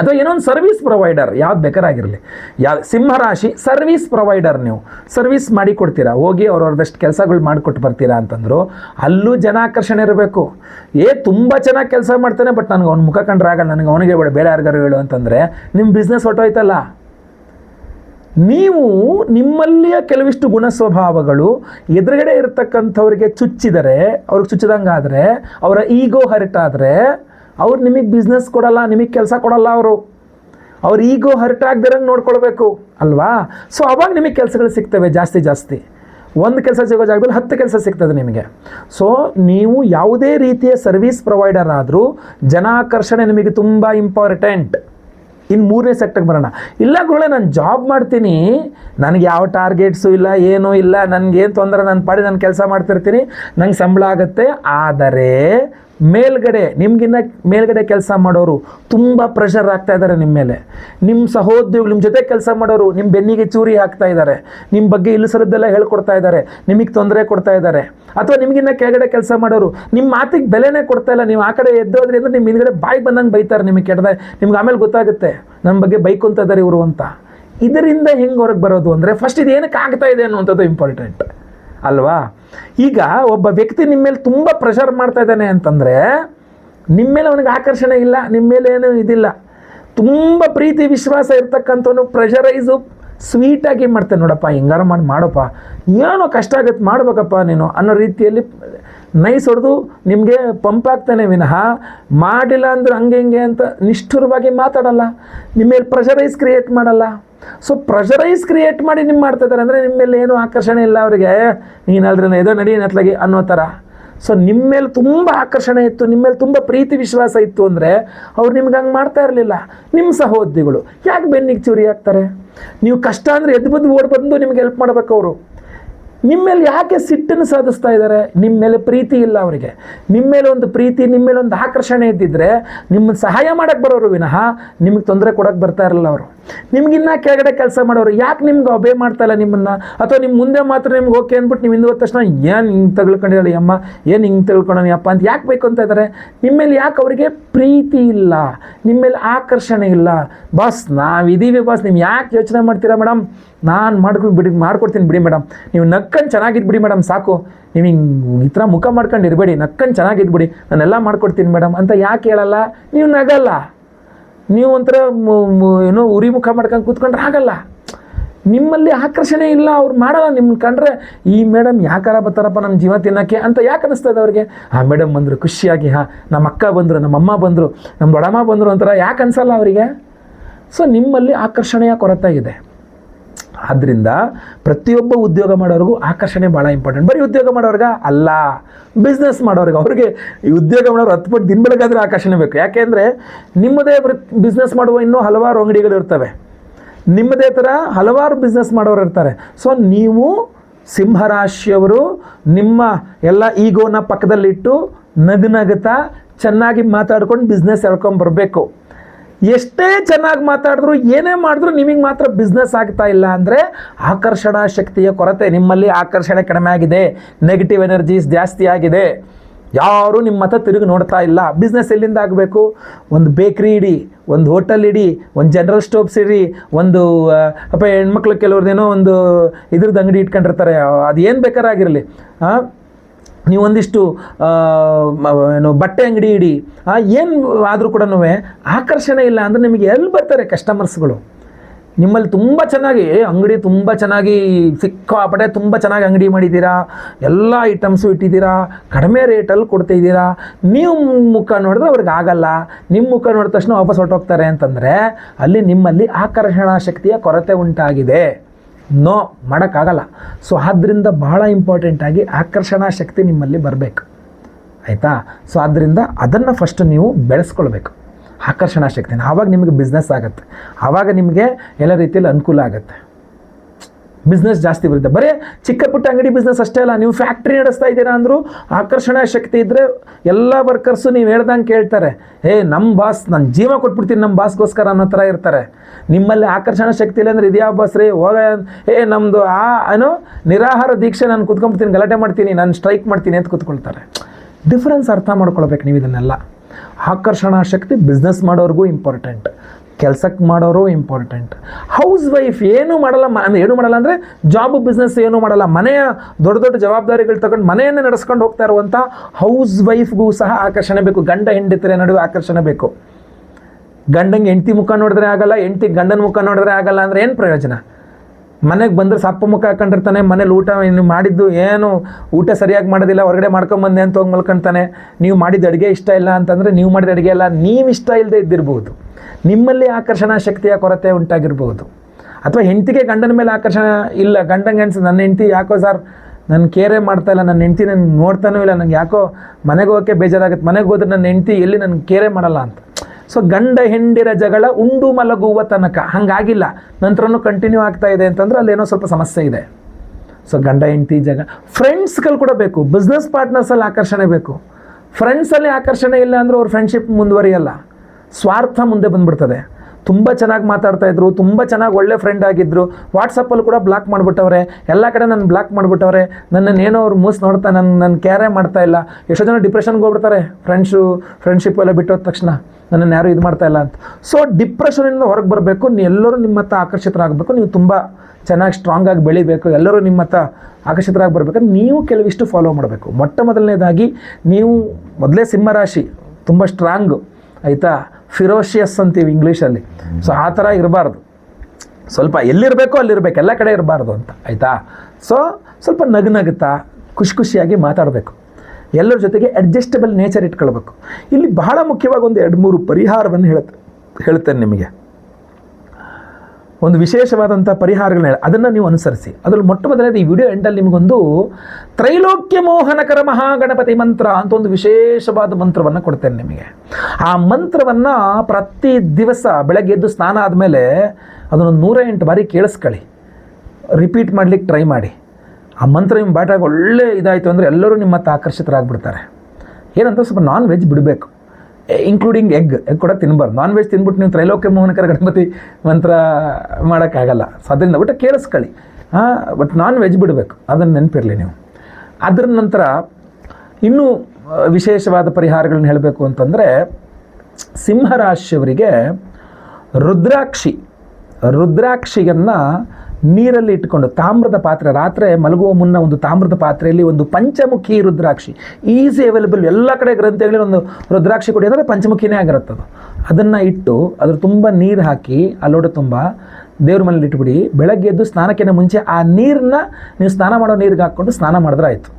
ಅಥವಾ ಏನೋ ಸರ್ವಿಸ್ ಪ್ರೊವೈಡರ್ ಯಾವ್ದು ಬೇಕಾರಾಗಿರಲಿ ಯಾವ ಸಿಂಹರಾಶಿ ಸರ್ವಿಸ್ ಪ್ರೊವೈಡರ್ ನೀವು. ಸರ್ವಿಸ್ ಮಾಡಿ ಕೊಡ್ತೀರಾ? ಹೋಗಿ ಅವ್ರವ್ರದಷ್ಟು ಕೆಲಸಗಳು ಮಾಡಿಕೊಟ್ಟು ಬರ್ತೀರಾ ಅಂತಂದ್ರು, ಅಲ್ಲೂ ಜನ ಆಕರ್ಷಣೆ ಇರಬೇಕು. ಏ, ತುಂಬ ಚೆನ್ನಾಗಿ ಕೆಲಸ ಮಾಡ್ತಾನೆ, ಬಟ್ ನನಗೆ ಅವ್ನ ಮುಖ ಕಂಡ್ರೆ ಆಗಲ್ಲ. ನನಗೆ ಅವನಿಗೆ ಬೇಡ, ಬೇರೆ ಯಾರಿಗಾರು ಹೇಳು ಅಂತಂದರೆ ನಿಮ್ಮ ಬಿಸ್ನೆಸ್ ಹೊಟ್ಟೋಯ್ತಲ್ಲ ನೀವು ನಿಮ್ಮಲ್ಲಿಯ ಕೆಲವಿಷ್ಟು ಗುಣ ಸ್ವಭಾವಗಳು ಎದುರುಗಡೆ ಇರತಕ್ಕಂಥವ್ರಿಗೆ ಚುಚ್ಚಿದರೆ, ಅವ್ರಿಗೆ ಚುಚ್ಚಿದಂಗಾದರೆ, ಅವರ ಈಗೋ ಹರ್ಟ್ ಆದರೆ ಅವ್ರು ನಿಮಗೆ ಬಿಸ್ನೆಸ್ ಕೊಡಲ್ಲ, ನಿಮಗೆ ಕೆಲಸ ಕೊಡಲ್ಲ ಅವರು. ಅವ್ರು ಈಗೋ ಹರ್ಟ್ ಆಗ್ದಿರಂಗೆ ನೋಡ್ಕೊಳ್ಬೇಕು, ಅಲ್ವಾ? ಸೊ ಅವಾಗ ನಿಮಗೆ ಕೆಲಸಗಳು ಸಿಗ್ತವೆ ಜಾಸ್ತಿ ಜಾಸ್ತಿ. ಒಂದು ಕೆಲಸ ಸಿಗೋ ಜಾಗದಲ್ಲಿ ಹತ್ತು ಕೆಲಸ ಸಿಗ್ತದೆ ನಿಮಗೆ. ಸೊ ನೀವು ಯಾವುದೇ ರೀತಿಯ ಸರ್ವಿಸ್ ಪ್ರೊವೈಡರ್ ಆದರೂ ಜನಾಕರ್ಷಣೆ ನಿಮಗೆ ತುಂಬ ಇಂಪಾರ್ಟೆಂಟ್ ಇನ್ನು ಮೂರನೇ ಸೆಕ್ಟರ್ಗೆ ಬರೋಣ. ಇಲ್ಲ ಗುರುಳೆ ನಾನು ಜಾಬ್ ಮಾಡ್ತೀನಿ. ನನಗೆ ಯಾವ ಟಾರ್ಗೆಟ್ಸು ಇಲ್ಲ, ಏನೂ ಇಲ್ಲ. ನನಗೇನು ತೊಂದರೆ, ನಾನು ಪಾಡಿ, ನಾನು ಕೆಲಸ ಮಾಡ್ತಿರ್ತೀನಿ. ನಂಗೆ ಸಂಬಳ ಆಗುತ್ತೆ. ಆದರೆ ಮೇಲ್ಗಡೆ, ನಿಮಗಿನ್ನ ಮೇಲ್ಗಡೆ ಕೆಲಸ ಮಾಡೋರು ತುಂಬ ಪ್ರೆಷರ್ ಆಗ್ತಾ ಇದ್ದಾರೆ ನಿಮ್ಮ ಮೇಲೆ. ನಿಮ್ಮ ಸಹೋದ್ಯೋಗಿ ನಿಮ್ಮ ಜೊತೆ ಕೆಲಸ ಮಾಡೋರು ನಿಮ್ಮ ಬೆನ್ನಿಗೆ ಚೂರಿ ಹಾಕ್ತಾ ಇದ್ದಾರೆ ನಿಮ್ಮ ಬಗ್ಗೆ ಇಲ್ಲಿಸರದ್ದೆಲ್ಲ ಹೇಳ್ಕೊಡ್ತಾ ಇದ್ದಾರೆ ನಿಮಗೆ ತೊಂದರೆ ಕೊಡ್ತಾ ಇದ್ದಾರೆ ಅಥವಾ ನಿಮಗಿನ್ನ ಕೆಳಗಡೆ ಕೆಲಸ ಮಾಡೋರು ನಿಮ್ಮ ಮಾತಿಗೆ ಬೆಲೆನೇ ಕೊಡ್ತಾ ಇಲ್ಲ. ನೀವು ಆ ಕಡೆ ಎದ್ದೋದ್ರಿ ಅಂದರೆ ನಿಮ್ಮ ಹಿಂದ್ಗಡೆ ಬಾಯಿ ಬಂದಂಗೆ ಬೈತಾರೆ ನಿಮಗೆ ಕೆಟ್ಟದ ನಿಮ್ಗೆ ಆಮೇಲೆ ಗೊತ್ತಾಗುತ್ತೆ ನಮ್ಮ ಬಗ್ಗೆ ಬೈಕೊಂತ ಇದ್ದಾರೆ ಇವರು ಅಂತ. ಇದರಿಂದ ಹೆಂಗೆ ಹೊರಗೆ ಬರೋದು ಅಂದರೆ ಫಸ್ಟ್ ಇದು ಏನಕ್ಕೆ ಆಗ್ತಾ ಇದೆ ಅನ್ನುವಂಥದ್ದು ಇಂಪಾರ್ಟೆಂಟ್ ಅಲ್ವಾ? ಈಗ ಒಬ್ಬ ವ್ಯಕ್ತಿ ನಿಮ್ಮ ಮೇಲೆ ತುಂಬ ಪ್ರೆಷರ್ ಮಾಡ್ತಾ ಇದ್ದಾನೆ ಅಂತಂದರೆ ನಿಮ್ಮ ಮೇಲೆ ಅವನಿಗೆ ಆಕರ್ಷಣೆ ಇಲ್ಲ ನಿಮ್ಮ ಮೇಲೆ ಏನೂ ಇದಿಲ್ಲ. ತುಂಬ ಪ್ರೀತಿ, ವಿಶ್ವಾಸ ಇರ್ತಕ್ಕಂಥವನು ಪ್ರೆಷರೈಸು ಸ್ವೀಟಾಗಿ ಮಾಡ್ತಾನೆ. ನೋಡಪ್ಪ, ಹಿಂಗಾರು ಮಾಡಿ ಮಾಡಪ್ಪ. ಏನೋ ಕಷ್ಟ ಆಗುತ್ತೆ, ಮಾಡ್ಬೇಕಪ್ಪ ನೀನು ಅನ್ನೋ ರೀತಿಯಲ್ಲಿ ನೈಸ್ ಹೊಡೆದು ನಿಮಗೆ ಪಂಪ್ ಆಗ್ತಾನೆ ವಿನಃ, ಮಾಡಿಲ್ಲ ಅಂದ್ರೆ ಹಂಗೆ ಹಿಂಗೆ ಅಂತ ನಿಷ್ಠುರವಾಗಿ ಮಾತಾಡಲ್ಲ. ನಿಮ್ಮ ಮೇಲೆ ಪ್ರೆಷರೈಸ್ ಕ್ರಿಯೇಟ್ ಮಾಡಲ್ಲ. ಸೊ ಪ್ರೆಷರೈಸ್ ಕ್ರಿಯೇಟ್ ಮಾಡಿ ನಿಮ್ಮ ಮಾಡ್ತಾ ಇದ್ದಾರೆ ಅಂದರೆ ನಿಮ್ಮ ಮೇಲೆ ಏನೂ ಆಕರ್ಷಣೆ ಇಲ್ಲ ಅವರಿಗೆ. ನೀನು ಅಲ್ದ್ರೆ ಎದೋ ನಡಿ ನತ್ಲಾಗಿ ಅನ್ನೋ ಥರ ಸೊ ನಿಮ್ಮ ಮೇಲೆ ತುಂಬ ಆಕರ್ಷಣೆ ಇತ್ತು ನಿಮ್ಮ ಮೇಲೆ ತುಂಬ ಪ್ರೀತಿ ವಿಶ್ವಾಸ ಇತ್ತು ಅಂದರೆ ಅವ್ರು ನಿಮ್ಗೆ ಹಂಗೆ ಮಾಡ್ತಾ ಇರಲಿಲ್ಲ. ನಿಮ್ಮ ಸಹೋದ್ಯೋಗಿಗಳು ಯಾಕೆ ಬೆನ್ನಿಗೆ ಚೂರಿ ಆಗ್ತಾರೆ ನೀವು ಕಷ್ಟ ಅಂದರೆ ಎದ್ದು ಬದ್ದು ಓಡ್ ಬಂದು ನಿಮ್ಗೆ ಹೆಲ್ಪ್ ಮಾಡ್ಬೇಕು ಅವರು. ನಿಮ್ಮ ಮೇಲೆ ಯಾಕೆ ಸಿಟ್ಟನ್ನು ಸಾಧಿಸ್ತಾ ಇದ್ದಾರೆ? ನಿಮ್ಮ ಮೇಲೆ ಪ್ರೀತಿ ಇಲ್ಲ ಅವರಿಗೆ. ನಿಮ್ಮ ಮೇಲೆ ಒಂದು ಪ್ರೀತಿ ನಿಮ್ಮ ಮೇಲೆ ಒಂದು ಆಕರ್ಷಣೆ ಇದ್ದಿದ್ರೆ ನಿಮ್ಮನ್ನು ಸಹಾಯ ಮಾಡಕ್ಕೆ ಬರೋರು ವಿನಃ ನಿಮಗೆ ತೊಂದರೆ ಕೊಡೋಕ್ಕೆ ಬರ್ತಾ ಇರಲ್ಲ ಅವರು. ನಿಮ್ಗಿನ್ನ ಕೆಳಗಡೆ ಕೆಲಸ ಮಾಡೋರು ಯಾಕೆ ನಿಮ್ಗೆ ಅಬೇ ಮಾಡ್ತಾ ಇಲ್ಲ ನಿಮ್ಮನ್ನು? ಅಥವಾ ನಿಮ್ಮ ಮುಂದೆ ಮಾತ್ರ ನಿಮ್ಗೆ ಓಕೆ ಅಂದ್ಬಿಟ್ಟು ನೀವು ಹಿಂದೆ ತಕ್ಷಣ ಏನು ಹಿಂಗೆ ತಗೊಳ್ಕೊಂಡಿದ್ದಾಳೆ ಅಮ್ಮ? ಏನು ಹಿಂಗೆ ತಿಳ್ಕೊಳ್ಳೋಣ ಅಪ್ಪ ಅಂತ ಯಾಕೆ ಬೇಕು ಅಂತ ಇದ್ದಾರೆ ನಿಮ್ಮ ಮೇಲೆ ಯಾಕೆ ಅವರಿಗೆ ಪ್ರೀತಿ ಇಲ್ಲ? ನಿಮ್ಮ ಮೇಲೆ ಆಕರ್ಷಣೆ ಇಲ್ಲ? ಬಾಸ್ ನಾವಿದ್ದೀವಿ ಬಾಸ್, ನೀವು ಯಾಕೆ ಯೋಚನೆ ಮಾಡ್ತೀರಾ ಮೇಡಮ್ ನಾನು ಮಾಡ್ಕೊಂಡು ಬಿಡಿ, ಮಾಡ್ಕೊಡ್ತೀನಿ ಬಿಡಿ ಮೇಡಮ್ ನೀವು ನಕ್ಕಂಡು ಚೆನ್ನಾಗಿದ್ದು ಬಿಡಿ ಮೇಡಮ್ ಸಾಕು. ನೀವು ಹಿಂಗೆ ಈ ಥರ ಮುಖ ಮಾಡ್ಕೊಂಡು ಇರಬೇಡಿ. ನಕ್ಕಂಡು ಚೆನ್ನಾಗಿದ್ದು ಬಿಡಿ. ನಾನೆಲ್ಲ ಮಾಡ್ಕೊಡ್ತೀನಿ ಮೇಡಮ್ ಅಂತ ಯಾಕೆ ಹೇಳಲ್ಲ? ನೀವು ನಗಲ್ಲ. ನೀವು ಒಂಥರ ಏನೋ ಉರಿ ಮುಖ ಮಾಡ್ಕೊಂಡು ಕೂತ್ಕೊಂಡ್ರೆ ಆಗಲ್ಲ. ನಿಮ್ಮಲ್ಲಿ ಆಕರ್ಷಣೆ ಇಲ್ಲ, ಅವ್ರು ಮಾಡಲ್ಲ. ನಿಮ್ಮನ್ನ ಕಂಡ್ರೆ, ಈ ಮೇಡಮ್ ಯಾಕಾರ ಬರ್ತಾರಪ್ಪ ನಮ್ಮ ಜೀವ ತಿನ್ನೋಕ್ಕೆ? ಅಂತ ಯಾಕೆ ಅನಿಸ್ತದೆ ಅವ್ರಿಗೆ? ಆ ಮೇಡಮ್ ಬಂದರು ಖುಷಿಯಾಗಿ, ಹಾಂ, ನಮ್ಮ ಅಕ್ಕ ಬಂದರು, ನಮ್ಮ ಅಮ್ಮ ಬಂದರು, ನಮ್ಮ ದೊಡಮ್ಮ ಬಂದರು ಅಂತಾರೆ. ಯಾಕೆ ಅನಿಸಲ್ಲ ಅವರಿಗೆ? ಸೊ, ನಿಮ್ಮಲ್ಲಿ ಆಕರ್ಷಣೆಯ ಕೊರತೆ ಇದೆ. ಆದ್ದರಿಂದ ಪ್ರತಿಯೊಬ್ಬ ಉದ್ಯೋಗ ಮಾಡೋರಿಗೂ ಆಕರ್ಷಣೆ ಭಾಳ ಇಂಪಾರ್ಟೆಂಟ್ ಬರೀ ಉದ್ಯೋಗ ಮಾಡೋರ್ಗ ಅಲ್ಲ ಬಿಸ್ನೆಸ್ ಮಾಡೋರ್ಗೆ. ಅವ್ರಿಗೆ ಈ ಉದ್ಯೋಗ ಮಾಡೋರು ಹತ್ತು ಪಟ್ಟು ದಿನ ಬೆಳಗಾದ್ರೆ ಆಕರ್ಷಣೆ ಬೇಕು. ಯಾಕೆಂದರೆ ನಿಮ್ಮದೇ ಬಿಸ್ನೆಸ್ ಮಾಡುವ ಇನ್ನೂ ಹಲವಾರು ಅಂಗಡಿಗಳಿರ್ತವೆ ನಿಮ್ಮದೇ ಥರ ಹಲವಾರು ಬಿಸ್ನೆಸ್ ಮಾಡೋರು ಇರ್ತಾರೆ. ಸೊ ನೀವು ಸಿಂಹರಾಶಿಯವರು ನಿಮ್ಮ ಎಲ್ಲ ಈಗೋನ ಪಕ್ಕದಲ್ಲಿಟ್ಟು ನಗು ನಗುತ್ತಾ ಚೆನ್ನಾಗಿ ಮಾತಾಡ್ಕೊಂಡು ಬಿಸ್ನೆಸ್ ಬರಬೇಕು. ಎಷ್ಟೇ ಚೆನ್ನಾಗಿ ಮಾತಾಡಿದ್ರು, ಏನೇ ಮಾಡಿದ್ರು ನಿಮಗೆ ಮಾತ್ರ ಬಿಸ್ನೆಸ್ ಆಗ್ತಾ ಇಲ್ಲ ಅಂದರೆ ಆಕರ್ಷಣಾ ಶಕ್ತಿಯ ಕೊರತೆ ನಿಮ್ಮಲ್ಲಿ ಆಕರ್ಷಣೆ ಕಡಿಮೆ ಆಗಿದೆ ನೆಗೆಟಿವ್ ಎನರ್ಜೀಸ್ ಜಾಸ್ತಿ ಆಗಿದೆ. ಯಾರು ನಿಮ್ಮ ಮತ ತಿರುಗಿ ನೋಡ್ತಾ ಇಲ್ಲ. ಬಿಸ್ನೆಸ್ ಎಲ್ಲಿಂದ ಆಗಬೇಕು? ಒಂದು ಬೇಕ್ರಿ ಇಡಿ, ಒಂದು ಹೋಟೆಲ್ ಇಡಿ, ಒಂದು ಜನರಲ್ ಸ್ಟೋಪ್ಸ್ ಇಡಿ, ಒಂದು ಪಾಪ ಅಪ್ಪ ಹೆಣ್ಮಕ್ಳು ಕೆಲವ್ರದ್ದೇನೋ ಒಂದು ಇದ್ರದ್ದು ಅಂಗಡಿ ಇಟ್ಕೊಂಡಿರ್ತಾರೆ. ಅದು ಏನು ಬೇಕಾರಾಗಿರಲಿ ಹಾಂ ನೀವು ಒಂದಿಷ್ಟು ಏನು, ಬಟ್ಟೆ ಅಂಗಡಿ ಇಡಿ. ಏನು ಆದರೂ ಕೂಡ ಆಕರ್ಷಣೆ ಇಲ್ಲ ಅಂದರೆ ನಿಮಗೆ ಎಲ್ಲಿ ಬರ್ತಾರೆ ಕಸ್ಟಮರ್ಸ್ಗಳು ನಿಮ್ಮಲ್ಲಿ ತುಂಬ ಚೆನ್ನಾಗಿ ಅಂಗಡಿ ತುಂಬ ಚೆನ್ನಾಗಿ ಸಿಕ್ಕಾಪಟ್ಟೆ ತುಂಬ ಚೆನ್ನಾಗಿ ಅಂಗಡಿ ಮಾಡಿದ್ದೀರಾ? ಎಲ್ಲ ಐಟಮ್ಸು ಇಟ್ಟಿದ್ದೀರಾ? ಕಡಿಮೆ ರೇಟಲ್ಲಿ ಕೊಡ್ತಾಯಿದ್ದೀರಾ ನೀವು ಮುಖ ನೋಡಿದ್ರೆ ಅವ್ರಿಗೆ ಆಗಲ್ಲ. ನಿಮ್ಮ ಮುಖ ನೋಡಿದ ತಕ್ಷಣ ವಾಪಸ್ ಹೊರಟೋಗ್ತಾರೆ ಅಂತಂದರೆ ಅಲ್ಲಿ ನಿಮ್ಮಲ್ಲಿ ಆಕರ್ಷಣಾ ಶಕ್ತಿಯ ಕೊರತೆ ಉಂಟಾಗಿದೆ. ನೋ ಮಾಡೋಕ್ಕಾಗಲ್ಲ. ಸೊ ಆದ್ದರಿಂದ ಬಹಳ ಇಂಪಾರ್ಟೆಂಟಾಗಿ ಆಕರ್ಷಣಾ ಶಕ್ತಿ ನಿಮ್ಮಲ್ಲಿ ಬರಬೇಕು. ಆಯಿತಾ? ಸೊ ಆದ್ದರಿಂದ ಅದನ್ನು ಫಸ್ಟ್ ನೀವು ಬೆಳೆಸ್ಕೊಳ್ಬೇಕು. ಆಕರ್ಷಣಾ ಶಕ್ತಿನ. ಆವಾಗ ನಿಮಗೆ ಬಿಸ್ನೆಸ್ ಆಗುತ್ತೆ. ಆವಾಗ ನಿಮಗೆ ಎಲ್ಲ ರೀತಿಯಲ್ಲಿ ಅನುಕೂಲ ಆಗುತ್ತೆ. ಬಿಸ್ನೆಸ್ ಜಾಸ್ತಿ ಬರುತ್ತೆ. ಬರೀ ಚಿಕ್ಕ ಪುಟ್ಟ ಅಂಗಡಿ ಬಿಸ್ನೆಸ್ ಅಷ್ಟೇ ಅಲ್ಲ, ನೀವು ಫ್ಯಾಕ್ಟ್ರಿ ನಡೆಸ್ತಾ ಇದ್ದೀರಾ ಅಂದರೂ ಆಕರ್ಷಣಾ ಶಕ್ತಿ ಇದ್ದರೆ ಎಲ್ಲ ವರ್ಕರ್ಸು ನೀವು ಹೇಳ್ದಂಗೆ ಕೇಳ್ತಾರೆ. ಏ ನಮ್ಮ ಬಾಸ್ ನನ್ನ ಜೀವ ಕೊಟ್ಬಿಡ್ತೀನಿ ನಮ್ಮ ಬಾಸ್ಗೋಸ್ಕರ ಅನ್ನೋ ಥರ ಇರ್ತಾರೆ. ನಿಮ್ಮಲ್ಲಿ ಆಕರ್ಷಣಾ ಶಕ್ತಿ ಇಲ್ಲ ಅಂದರೆ ಇದ್ಯಾ ಬಾಸ್ ರೀ? ಹೋಗ ಏ ನಮ್ಮದು ಆ, ಏನೋ ನಿರಾಹಾರ ದೀಕ್ಷೆ ನಾನು ಕುತ್ಕೊಂಡ್ಬಿಡ್ತೀನಿ, ಗಲಾಟೆ ಮಾಡ್ತೀನಿ, ನಾನು ಸ್ಟ್ರೈಕ್ ಮಾಡ್ತೀನಿ, ಅಂತ ಕೂತ್ಕೊಳ್ತಾರೆ. ಡಿಫ್ರೆನ್ಸ್ ಅರ್ಥ ಮಾಡ್ಕೊಳ್ಬೇಕು ನೀವು ಇದನ್ನೆಲ್ಲ. ಆಕರ್ಷಣಾ ಶಕ್ತಿ ಬಿಸ್ನೆಸ್ ಮಾಡೋರಿಗೂ ಇಂಪಾರ್ಟೆಂಟ್ ಕೆಲ್ಸಕ್ಕೆ ಮಾಡೋರು ಇಂಪಾರ್ಟೆಂಟ್ ಹೌಸ್ ವೈಫ್ ಏನು ಮಾಡಲ್ಲ, ಮ ಏನು ಮಾಡಲ್ಲ ಅಂದರೆ ಜಾಬ್ ಬಿಸ್ನೆಸ್ ಏನು ಮಾಡಲ್ಲ. ಮನೆಯ ದೊಡ್ಡ ದೊಡ್ಡ ಜವಾಬ್ದಾರಿಗಳು ತಗೊಂಡು ಮನೆಯನ್ನು ನಡೆಸ್ಕೊಂಡು ಹೋಗ್ತಾ ಇರುವಂಥ ಹೌಸ್ ವೈಫ್ಗೂ ಸಹ ಆಕರ್ಷಣೆ ಬೇಕು. ಗಂಡ ಹೆಂಡತಿರ ನಡುವೆ ಆಕರ್ಷಣೆ ಬೇಕು. ಗಂಡಂಗೆ ಹೆಂಡತಿ ಮುಖ ನೋಡಿದ್ರೆ ಆಗಲ್ಲ, ಹೆಂಡತಿ ಗಂಡನ ಮುಖ ನೋಡಿದ್ರೆ ಆಗಲ್ಲ ಅಂದರೆ ಏನು ಪ್ರಯೋಜನ? ಮನೆಗೆ ಬಂದರೆ ಸಪ್ಪ ಮುಖ ಹಾಕೊಂಡಿರ್ತಾನೆ, ಮನೇಲಿ ಊಟ ಇನ್ನು ಮಾಡಿದ್ದು ಏನು ಊಟ ಸರಿಯಾಗಿ ಮಾಡೋದಿಲ್ಲ, ಹೊರಗಡೆ ಮಾಡ್ಕೊಂಬಂದೆ ಅಂತ ಹೋಗಿ ನೀವು ಮಾಡಿದ ಅಡುಗೆ ಇಷ್ಟ ಇಲ್ಲ ಅಂತಂದರೆ ನೀವು ಮಾಡಿದ ಅಡುಗೆ ಅಲ್ಲ, ನೀವು ಇಷ್ಟ ಇಲ್ಲದೆ ಇದ್ದಿರ್ಬೋದು. ನಿಮ್ಮಲ್ಲಿ ಆಕರ್ಷಣಾ ಶಕ್ತಿಯ ಕೊರತೆ ಉಂಟಾಗಿರ್ಬೋದು. ಅಥವಾ ಹೆಂಡತಿಗೆ ಗಂಡನ ಮೇಲೆ ಆಕರ್ಷಣ ಇಲ್ಲ, ಗಂಡಂಗೆ ಅನ್ಸು ನನ್ನ ಹೆಂಡತಿ ಯಾಕೋ ಸರ್ ನನ್ನ ಕೇರೆ ಮಾಡ್ತಾ ಇಲ್ಲ ನನ್ನ ಹೆಂಡತಿ ನನ್ನ ನೋಡ್ತಾನೂ ಇಲ್ಲ ನನಗೆ ಯಾಕೋ ಮನೆಗೆ ಹೋಗೋಕ್ಕೆ ಬೇಜಾರಾಗುತ್ತೆ, ಮನೆಗೆ ಹೋದ್ರೆ ನನ್ನ ಹೆಂಡತಿ ಎಲ್ಲಿ ನನ್ನ ಕೇರೆ ಮಾಡಲ್ಲ ಅಂತ. ಸೊ ಗಂಡ ಹೆಂಡಿರ ಜಗಳ ಉಂಡು ಮಲಗುವ ತನಕ, ಹಂಗಾಗಿಲ್ಲ, ನಂತರನೂ ಕಂಟಿನ್ಯೂ ಆಗ್ತಾ ಇದೆ ಅಂತಂದ್ರೆ ಅಲ್ಲೇನೋ ಸ್ವಲ್ಪ ಸಮಸ್ಯೆ ಇದೆ. ಸೊ ಗಂಡ ಹೆಂಡತಿ ಜಗ ಫ್ರೆಂಡ್ಸ್ಗಳು ಕೂಡ ಬೇಕು ಬಿಸ್ನೆಸ್ ಪಾರ್ಟ್ನರ್ಸಲ್ಲಿ ಆಕರ್ಷಣೆ ಬೇಕು. ಫ್ರೆಂಡ್ಸಲ್ಲಿ ಆಕರ್ಷಣೆ ಇಲ್ಲ ಅಂದರೆ ಅವ್ರ ಫ್ರೆಂಡ್ಶಿಪ್ ಮುಂದುವರಿಯಲ್ಲ. ಸ್ವಾರ್ಥ ಮುಂದೆ ಬಂದ್ಬಿಡ್ತದೆ. ತುಂಬ ಚೆನ್ನಾಗಿ ಮಾತಾಡ್ತಾ ಇದ್ರು, ತುಂಬ ಚೆನ್ನಾಗಿ ಒಳ್ಳೆ ಫ್ರೆಂಡ್ ಆಗಿದ್ರು. ವಾಟ್ಸಪ್ಪಲ್ಲಿ ಕೂಡ ಬ್ಲಾಕ್ ಮಾಡಿಬಿಟ್ಟವ್ರೆ. ಎಲ್ಲ ಕಡೆ ನನ್ನ ಬ್ಲಾಕ್ ಮಾಡಿಬಿಟ್ಟವ್ರೆ. ನನ್ನನ್ನು ಏನೋ ಅವ್ರು ಮೂಸ್ ನೋಡ್ತಾ ನನ್ನ ನನ್ನ ಕ್ಯಾರೇ ಮಾಡ್ತಾ ಇಲ್ಲ. ಎಷ್ಟೋ ಜನ ಡಿಪ್ರೆಷನ್ಗೆ ಹೋಗ್ಬಿಡ್ತಾರೆ. ಫ್ರೆಂಡ್ಸು ಫ್ರೆಂಡ್ಶಿಪ್ ಎಲ್ಲ ಬಿಟ್ಟೋದ ತಕ್ಷಣ. ನನ್ನನ್ನು ಯಾರು ಇದು ಮಾಡ್ತಾ ಇಲ್ಲ ಅಂತ. ಸೊ ಡಿಪ್ರೆಷನಿಂದ ಹೊರಗೆ ಬರಬೇಕು. ನೀವು ಎಲ್ಲರೂ ನಿಮ್ಮ ಹತ್ರ ಆಕರ್ಷಿತರಾಗಬೇಕು. ನೀವು ತುಂಬ ಚೆನ್ನಾಗಿ ಸ್ಟ್ರಾಂಗ್ ಆಗಿ ಬೆಳಿಬೇಕು. ಎಲ್ಲರೂ ನಿಮ್ಮ ಹತ್ರ ಆಕರ್ಷಿತರಾಗಿ ಬರಬೇಕು. ನೀವು ಕೆಲವಿಷ್ಟು ಫಾಲೋ ಮಾಡಬೇಕು. ಮೊಟ್ಟ ಮೊದಲನೇದಾಗಿ ನೀವು ಮೊದಲೇ ಸಿಂಹರಾಶಿ ತುಂಬ ಸ್ಟ್ರಾಂಗು ಆಯಿತಾ? ಫಿರೋಷಿಯಸ್ ಅಂತೀವಿ ಇಂಗ್ಲೀಷಲ್ಲಿ. ಸೊ ಆ ಥರ ಇರಬಾರ್ದು. ಸ್ವಲ್ಪ ಎಲ್ಲಿರಬೇಕೋ ಅಲ್ಲಿರಬೇಕು, ಎಲ್ಲ ಕಡೆ ಇರಬಾರ್ದು ಅಂತ, ಆಯಿತಾ? ಸೊ ಸ್ವಲ್ಪ ನಗ್ನಗುತ್ತಾ ಖುಷಿ ಖುಷಿಯಾಗಿ ಮಾತಾಡಬೇಕು. ಎಲ್ಲರ ಜೊತೆಗೆ ಅಡ್ಜಸ್ಟಬಲ್ ನೇಚರ್ ಇಟ್ಕೊಳ್ಬೇಕು. ಇಲ್ಲಿ ಬಹಳ ಮುಖ್ಯವಾಗಿ ಒಂದು ಎರಡು ಮೂರು ಪರಿಹಾರವನ್ನು ಹೇಳುತ್ತೆ ಹೇಳ್ತೇನೆ ನಿಮಗೆ. ಒಂದು ವಿಶೇಷವಾದಂಥ ಪರಿಹಾರಗಳನ್ನ ಹೇಳಿ, ಅದನ್ನು ನೀವು ಅನುಸರಿಸಿ. ಅದರಲ್ಲಿ ಮೊಟ್ಟ ಮೊದಲನೇದು ಈ ವಿಡಿಯೋ ಎಂಡಲ್ಲಿ ನಿಮಗೊಂದು ತ್ರೈಲೋಕ್ಯ ಮೋಹನಕರ ಮಹಾಗಣಪತಿ ಮಂತ್ರ ಅಂತ ಒಂದು ವಿಶೇಷವಾದ ಮಂತ್ರವನ್ನು ಕೊಡ್ತೇನೆ ನಿಮಗೆ. ಆ ಮಂತ್ರವನ್ನು ಪ್ರತಿ ದಿವಸ ಬೆಳಗ್ಗೆ ಎದ್ದು ಸ್ನಾನ ಆದಮೇಲೆ ಅದನ್ನು ನೂರ ಎಂಟು ಬಾರಿ ಕೇಳಿಸ್ಕೊಳ್ಳಿ. ರಿಪೀಟ್ ಮಾಡ್ಲಿಕ್ಕೆ ಟ್ರೈ ಮಾಡಿ. ಆ ಮಂತ್ರ ನಿಮ್ಮ ಬಾಟಾಗ ಒಳ್ಳೆ ಇದಾಯಿತು ಅಂದರೆ ಎಲ್ಲರೂ ನಿಮ್ಮ ಹತ್ರ ಆಕರ್ಷಿತರಾಗ್ಬಿಡ್ತಾರೆ. ಏನಂತ ಸ್ವಲ್ಪ ನಾನ್ ವೆಜ್ ಬಿಡಬೇಕು. ಇನ್ಕ್ಲೂಡಿಂಗ್ ಎಗ್ ಎಗ್ ಕೂಡ ತಿನ್ಬಾರ್ದು. ನಾನ್ ವೆಜ್ ತಿನ್ಬಿಟ್ಟು ನೀವು ತ್ರೈಲೋಕ್ಯ ಮೋಹನಕರ ಗಣಪತಿ ಮಂತ್ರ ಮಾಡೋಕ್ಕಾಗಲ್ಲ. ಸೊ ಅದರಿಂದ ಒಟ್ಟು ಕೇಳಿಸ್ಕೊಳ್ಳಿ. ಹಾಂ ಬಟ್ ನಾನ್ ವೆಜ್ ಬಿಡಬೇಕು. ಅದನ್ನು ನೆನಪಿರಲಿ ನೀವು. ಅದರ ನಂತರ ಇನ್ನೂ ವಿಶೇಷವಾದ ಪರಿಹಾರಗಳನ್ನ ಹೇಳಬೇಕು ಅಂತಂದರೆ, ಸಿಂಹರಾಶಿಯವರಿಗೆ ರುದ್ರಾಕ್ಷಿ. ರುದ್ರಾಕ್ಷಿಯನ್ನು ನೀರಲ್ಲಿ ಇಟ್ಕೊಂಡು ತಾಮ್ರದ ಪಾತ್ರೆ, ರಾತ್ರಿ ಮಲಗುವ ಮುನ್ನ ಒಂದು ತಾಮ್ರದ ಪಾತ್ರೆಯಲ್ಲಿ ಒಂದು ಪಂಚಮುಖಿ ರುದ್ರಾಕ್ಷಿ. ಈಸಿ ಅವೈಲೇಬಲ್ ಎಲ್ಲ ಕಡೆ ಗ್ರಂಥಗಳಲ್ಲಿ ಒಂದು ರುದ್ರಾಕ್ಷಿ ಕೊಡಿ ಅಂದರೆ ಪಂಚಮುಖಿನೇ ಆಗಿರುತ್ತೆ ಅದು. ಅದನ್ನು ಇಟ್ಟು ಅದ್ರ ತುಂಬ ನೀರು ಹಾಕಿ ಅಲ್ಲೋಡ ತುಂಬ ದೇವ್ರ ಮನೇಲಿ ಇಟ್ಬಿಡಿ. ಬೆಳಗ್ಗೆ ಎದ್ದು ಸ್ನಾನಕ್ಕಿಂತ ಮುಂಚೆ ಆ ನೀರನ್ನ ನೀವು ಸ್ನಾನ ಮಾಡೋ ನೀರಿಗೆ ಹಾಕ್ಕೊಂಡು ಸ್ನಾನ ಮಾಡಿದ್ರೆ ಆಯಿತು.